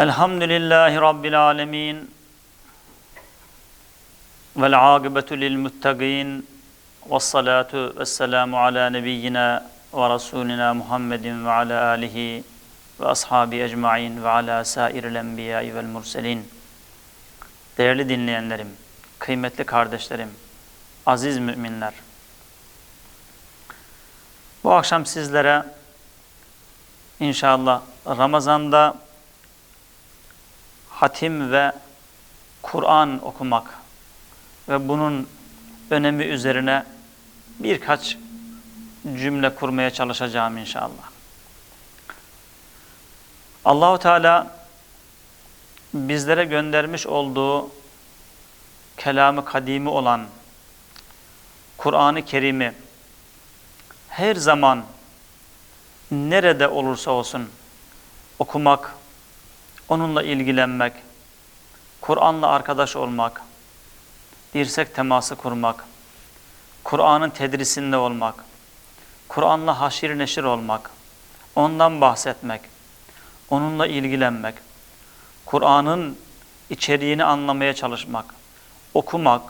Elhamdülillahi Rabbil alemin. Vel akıbetu lil muttaqin. Ve salatu ve selamu ala nebiyyina ve rasulina Muhammedin ve ala alihi ve ashabi ecmain ve ala sairil enbiyai vel murselin. Değerli dinleyenlerim, kıymetli kardeşlerim, aziz müminler. Bu akşam sizlere inşallah Ramazan'da hatim ve Kur'an okumak ve bunun önemi üzerine birkaç cümle kurmaya çalışacağım inşallah. Allahu Teala bizlere göndermiş olduğu kelamı kadimi olan Kur'an-ı Kerim'i her zaman nerede olursa olsun okumak, onunla ilgilenmek, Kur'an'la arkadaş olmak, dirsek teması kurmak, Kur'an'ın tedrisinde olmak, Kur'an'la haşir neşir olmak, ondan bahsetmek, onunla ilgilenmek, Kur'an'ın içeriğini anlamaya çalışmak, okumak,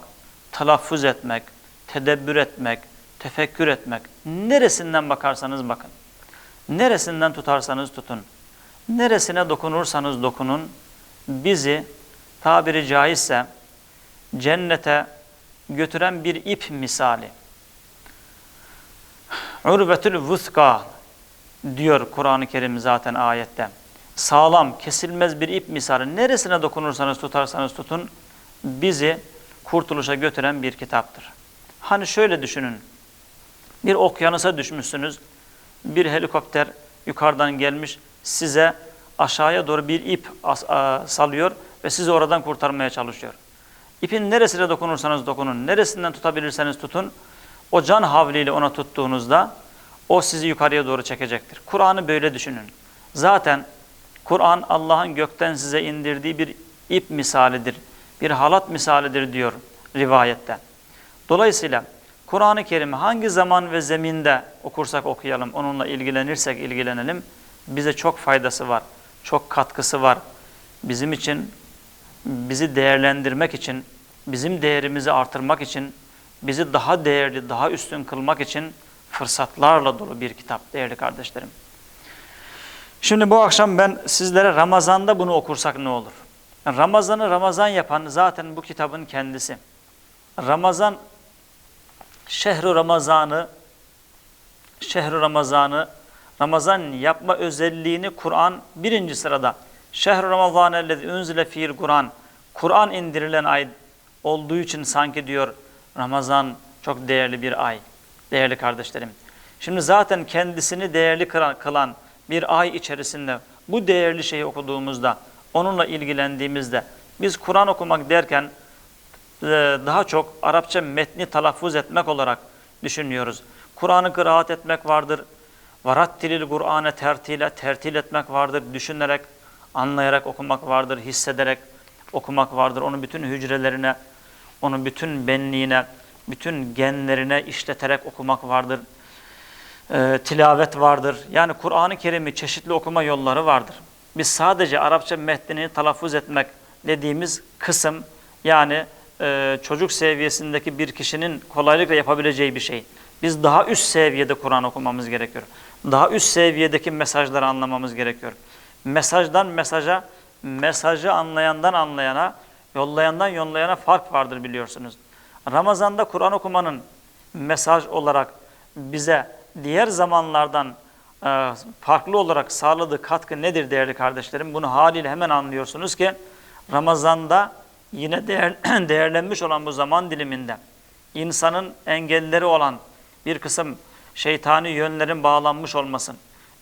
telaffuz etmek, tedebbür etmek, tefekkür etmek, neresinden bakarsanız bakın, neresinden tutarsanız tutun, neresine dokunursanız dokunun, bizi tabiri caizse cennete götüren bir ip misali. Urvetül vuska diyor Kur'an-ı Kerim zaten ayette. Sağlam, kesilmez bir ip misali. Neresine dokunursanız tutarsanız tutun, bizi kurtuluşa götüren bir kitaptır. Hani şöyle düşünün, bir okyanusa düşmüşsünüz, bir helikopter yukarıdan gelmiş, size aşağıya doğru bir ip salıyor ve sizi oradan kurtarmaya çalışıyor. İpin neresine dokunursanız dokunun, neresinden tutabilirseniz tutun, o can havliyle ona tuttuğunuzda o sizi yukarıya doğru çekecektir. Kur'an'ı böyle düşünün. Zaten Kur'an Allah'ın gökten size indirdiği bir ip misalidir, bir halat misalidir diyor rivayette. Dolayısıyla Kur'an-ı Kerim'i hangi zaman ve zeminde okursak okuyalım, onunla ilgilenirsek ilgilenelim, bize çok faydası var, çok katkısı var. Bizim için, bizi değerlendirmek için, bizim değerimizi artırmak için, bizi daha değerli, daha üstün kılmak için fırsatlarla dolu bir kitap değerli kardeşlerim. Şimdi bu akşam ben sizlere Ramazan'da bunu okursak ne olur? Ramazan'ı Ramazan yapan zaten bu kitabın kendisi. Ramazan, şehru Ramazan'ı, şehru Ramazan'ı Ramazan yapma özelliğini Kur'an birinci sırada. Şehr-i Ramazan ellezî unzile fiil Kur'an. Kur'an indirilen ay olduğu için sanki diyor Ramazan çok değerli bir ay. Değerli kardeşlerim. Şimdi zaten kendisini değerli kılan bir ay içerisinde bu değerli şeyi okuduğumuzda, onunla ilgilendiğimizde biz Kur'an okumak derken daha çok Arapça metni telaffuz etmek olarak düşünüyoruz. Kur'an'ı kıraat etmek vardır, Varattilil Kur'an'ı tertile, tertil etmek vardır. Düşünerek, anlayarak okumak vardır. Hissederek okumak vardır. Onun bütün hücrelerine, onun bütün benliğine, bütün genlerine işleterek okumak vardır. E, tilavet vardır. Yani Kur'an-ı Kerim'i çeşitli okuma yolları vardır. Biz sadece Arapça metnini telaffuz etmek dediğimiz kısım yani e, çocuk seviyesindeki bir kişinin kolaylıkla yapabileceği bir şey. Biz daha üst seviyede Kur'an okumamız gerekiyor. Daha üst seviyedeki mesajları anlamamız gerekiyor. Mesajdan mesaja, mesajı anlayandan anlayana, yollayandan yollayana fark vardır biliyorsunuz. Ramazan'da Kur'an okumanın mesaj olarak bize diğer zamanlardan e, farklı olarak sağladığı katkı nedir değerli kardeşlerim? Bunu haliyle hemen anlıyorsunuz ki Ramazan'da yine değer, değerlenmiş olan bu zaman diliminde insanın engelleri olan bir kısım şeytani yönlerin bağlanmış olmasın,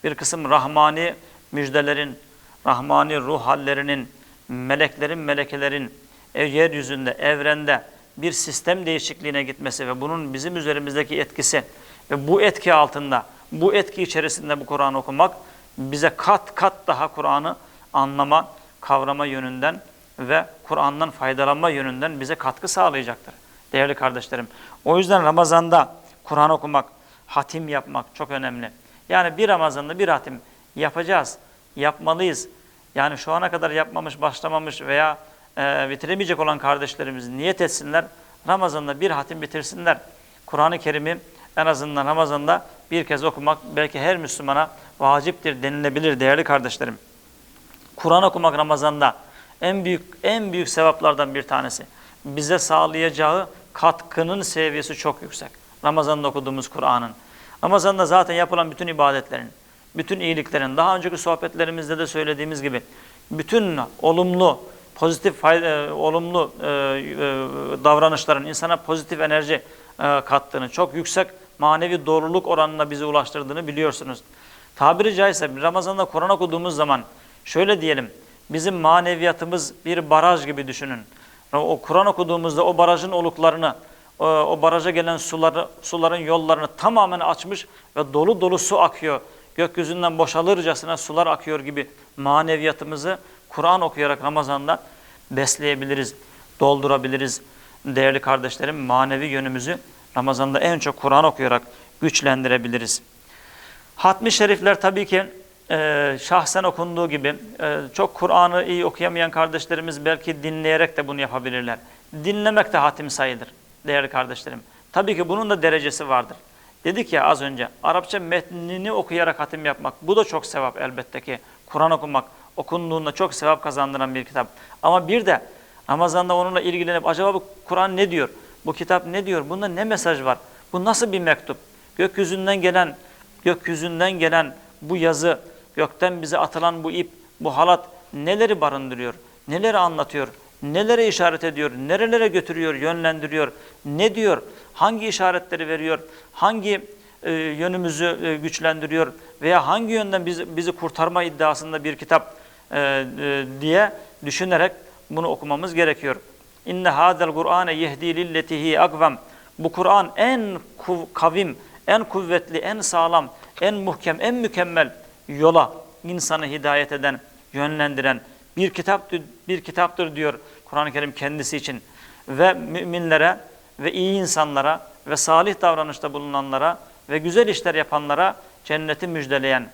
bir kısım rahmani müjdelerin, rahmani ruh hallerinin, meleklerin, melekelerin ev, yeryüzünde, evrende bir sistem değişikliğine gitmesi ve bunun bizim üzerimizdeki etkisi ve bu etki altında, bu etki içerisinde bu Kur'an okumak bize kat kat daha Kur'an'ı anlama, kavrama yönünden ve Kur'an'dan faydalanma yönünden bize katkı sağlayacaktır. Değerli kardeşlerim. O yüzden Ramazan'da Kur'an okumak, hatim yapmak çok önemli. Yani bir Ramazan'da bir hatim yapacağız, yapmalıyız. Yani şu ana kadar yapmamış, başlamamış veya e, bitiremeyecek olan kardeşlerimiz niyet etsinler. Ramazan'da bir hatim bitirsinler. Kur'an-ı Kerim'i en azından Ramazan'da bir kez okumak belki her Müslümana vaciptir denilebilir değerli kardeşlerim. Kur'an okumak Ramazan'da en büyük en büyük sevaplardan bir tanesi. Bize sağlayacağı katkının seviyesi çok yüksek. Ramazan'da okuduğumuz Kur'an'ın. Ramazan'da zaten yapılan bütün ibadetlerin, bütün iyiliklerin, daha önceki sohbetlerimizde de söylediğimiz gibi bütün olumlu, pozitif, e, olumlu e, e, davranışların insana pozitif enerji kattığını, çok yüksek manevi doğruluk oranına bizi ulaştırdığını biliyorsunuz. Tabiri caizse Ramazan'da Kur'an okuduğumuz zaman şöyle diyelim, bizim maneviyatımız bir baraj gibi düşünün. O Kur'an okuduğumuzda o barajın oluklarını, o, baraja gelen suları, suların yollarını tamamen açmış ve dolu dolu su akıyor. Gökyüzünden boşalırcasına sular akıyor gibi maneviyatımızı Kur'an okuyarak Ramazan'da besleyebiliriz, doldurabiliriz. Değerli kardeşlerim manevi yönümüzü Ramazan'da en çok Kur'an okuyarak güçlendirebiliriz. Hatmi şerifler tabii ki e, şahsen okunduğu gibi e, çok Kur'an'ı iyi okuyamayan kardeşlerimiz belki dinleyerek de bunu yapabilirler. Dinlemek de hatim sayılır değerli kardeşlerim. Tabii ki bunun da derecesi vardır. Dedik ya az önce Arapça metnini okuyarak hatim yapmak bu da çok sevap elbette ki. Kur'an okumak okunduğunda çok sevap kazandıran bir kitap. Ama bir de Ramazan'da onunla ilgilenip acaba bu Kur'an ne diyor? Bu kitap ne diyor? Bunda ne mesaj var? Bu nasıl bir mektup? Gökyüzünden gelen gökyüzünden gelen bu yazı, gökten bize atılan bu ip, bu halat neleri barındırıyor? Neleri anlatıyor? Nelere işaret ediyor? Nerelere götürüyor, yönlendiriyor? Ne diyor? Hangi işaretleri veriyor? Hangi e, yönümüzü e, güçlendiriyor? Veya hangi yönden bizi, bizi kurtarma iddiasında bir kitap e, e, diye düşünerek bunu okumamız gerekiyor. İnne hadel Kur'ane yehdi lilletihi akvam. Bu Kur'an en kuv, kavim, en kuvvetli, en sağlam, en muhkem, en mükemmel yola insanı hidayet eden, yönlendiren bir kitaptır, bir kitaptır diyor Kur'an-ı Kerim kendisi için. Ve müminlere ve iyi insanlara ve salih davranışta bulunanlara ve güzel işler yapanlara cenneti müjdeleyen,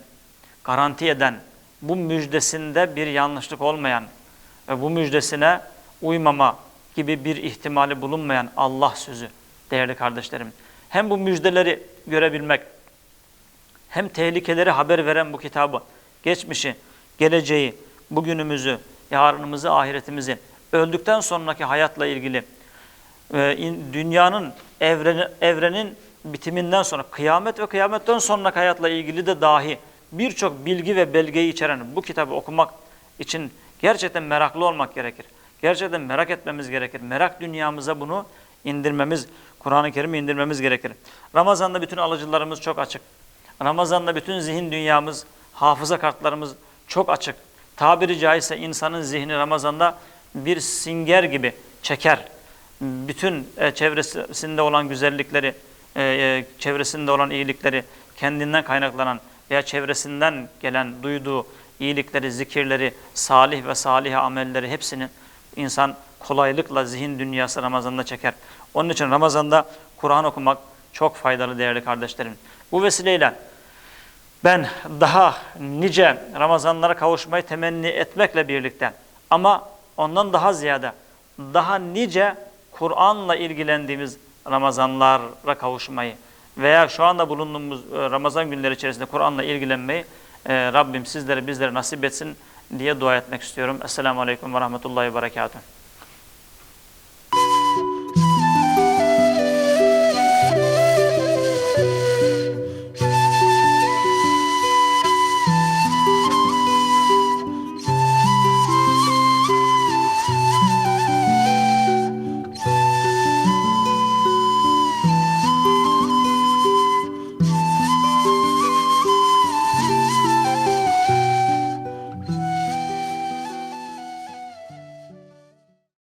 garanti eden, bu müjdesinde bir yanlışlık olmayan ve bu müjdesine uymama gibi bir ihtimali bulunmayan Allah sözü değerli kardeşlerim. Hem bu müjdeleri görebilmek, hem tehlikeleri haber veren bu kitabı, geçmişi, geleceği, bugünümüzü, yarınımızı, ahiretimizi, öldükten sonraki hayatla ilgili, dünyanın, evrenin, evrenin bitiminden sonra, kıyamet ve kıyametten sonraki hayatla ilgili de dahi birçok bilgi ve belgeyi içeren bu kitabı okumak için gerçekten meraklı olmak gerekir. Gerçekten merak etmemiz gerekir. Merak dünyamıza bunu indirmemiz, Kur'an-ı Kerim'i indirmemiz gerekir. Ramazan'da bütün alıcılarımız çok açık. Ramazan'da bütün zihin dünyamız, hafıza kartlarımız çok açık. Tabiri caizse insanın zihni Ramazan'da bir singer gibi çeker. Bütün e, çevresinde olan güzellikleri, e, e, çevresinde olan iyilikleri, kendinden kaynaklanan veya çevresinden gelen, duyduğu iyilikleri, zikirleri, salih ve salih amelleri hepsini insan kolaylıkla zihin dünyası Ramazan'da çeker. Onun için Ramazan'da Kur'an okumak çok faydalı değerli kardeşlerim. Bu vesileyle Ben daha nice Ramazanlara kavuşmayı temenni etmekle birlikte ama ondan daha ziyade daha nice Kur'an'la ilgilendiğimiz Ramazanlara kavuşmayı veya şu anda bulunduğumuz e, Ramazan günleri içerisinde Kur'an'la ilgilenmeyi e, Rabbim sizlere bizlere nasip etsin diye dua etmek istiyorum. Esselamu Aleyküm ve Rahmetullahi ve Berekatuhu.